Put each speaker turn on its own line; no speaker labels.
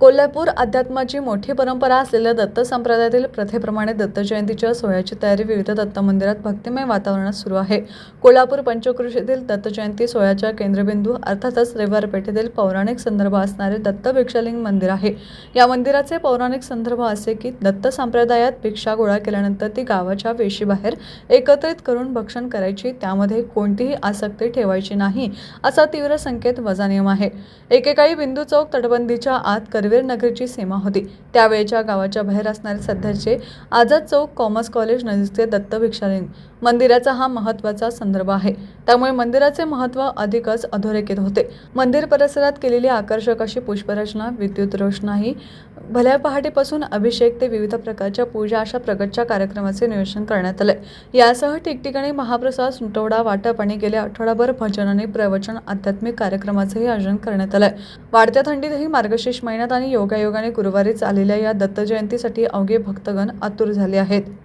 कोल्हापूर अध्यात्माची मोठी परंपरा असलेल्या दत्त संप्रदायातील प्रथेप्रमाणे दत्त जयंतीच्या सोहळ्याची तयारी विविध दत्त मंदिरात भक्तिमय वातावरणात सुरू आहे. कोल्हापूर पंचकृषीतील दत्त जयंती सोहळ्याच्या केंद्रबिंदू अर्थातच रविवार पेठेतील पौराणिक संदर्भ असणारे दत्त भिक्षालिंग मंदिर आहे. या मंदिराचे पौराणिक संदर्भ असे की दत्त संप्रदायात भिक्षा गोळा केल्यानंतर ती गावाच्या वेशीबाहेर एकत्रित करून भक्षण करायची त्यामध्ये कोणतीही आसक्ती ठेवायची नाही असा तीव्र संकेत वजा नियम आहे. एकेकाळी बिंदू चौक तटबंदीच्या आत करवीर नगरीची सीमा होती. त्यावेळेच्या गावाच्या बाहेर असणारे सध्याचे आझाद चौक कॉमर्स कॉलेज नजीकचे दत्त भिक्षालिंग मंदिराचा हा महत्त्वाचा संदर्भ आहे. त्यामुळे मंदिराचे महत्त्व अधिकच अधोरेखित होते. मंदिर परिसरात केलेली आकर्षक अशी पुष्परचना विद्युत रोषणाई भल्या पहाटेपासून अभिषेक ते विविध प्रकारच्या पूजा अशा प्रगतच्या कार्यक्रमाचे नियोजन करण्यात आले. यासह ठिकठिकाणी महाप्रसाद सुटवडा वाटप आणि गेल्या आठवडाभर भजन आणि प्रवचन आध्यात्मिक कार्यक्रमाचेही आयोजन करण्यात आलंय वाढत्या थंडीतही मार्गशीर्ष महिन्यात आणि योगायोगाने गुरुवारीच आलेल्या या दत्त जयंतीसाठी अवघे भक्तगण आतुर झाले आहेत.